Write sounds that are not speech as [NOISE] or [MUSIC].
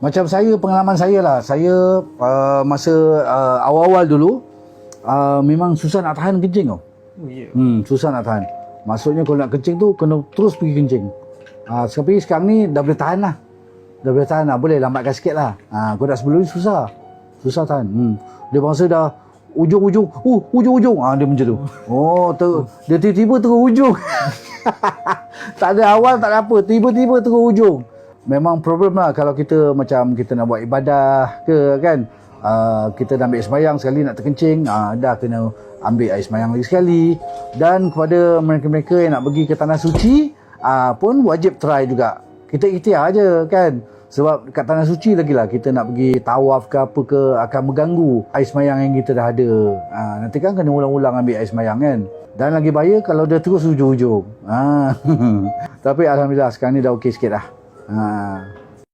Macam saya, pengalaman saya lah. Saya uh, masa uh, awal-awal dulu, uh, memang susah nak tahan kencing tau. Oh, ya. Hmm, susah nak tahan. Maksudnya kalau nak kencing tu, kena terus pergi kencing. Uh, tapi sekarang ni dah boleh tahan lah. Dah boleh tahan lah. Boleh lambatkan sikit lah. Uh, nak sebelum ni susah. Susah tahan. Hmm. Dia bangsa dah ujung-ujung. Uh, ujung-ujung. Ah, dia macam tu. Oh, ter, dia tiba-tiba terus ujung. [LAUGHS] tak ada awal, tak ada apa. Tiba-tiba terus ujung. Memang problem lah kalau kita macam kita nak buat ibadah ke kan. Uh, kita nak ambil semayang sekali nak terkencing. Uh, dah kena ambil air semayang lagi sekali. Dan kepada mereka-mereka yang nak pergi ke tanah suci uh, pun wajib try juga. Kita ikhtiar aja kan. Sebab kat tanah suci lagi lah kita nak pergi tawaf ke apa ke akan mengganggu air semayang yang kita dah ada. Ha, nanti kan kena ulang-ulang ambil air semayang kan. Dan lagi bahaya kalau dia terus ujung-ujung. Ha. [LAUGHS] Tapi Alhamdulillah sekarang ni dah okey sikit dah. 嗯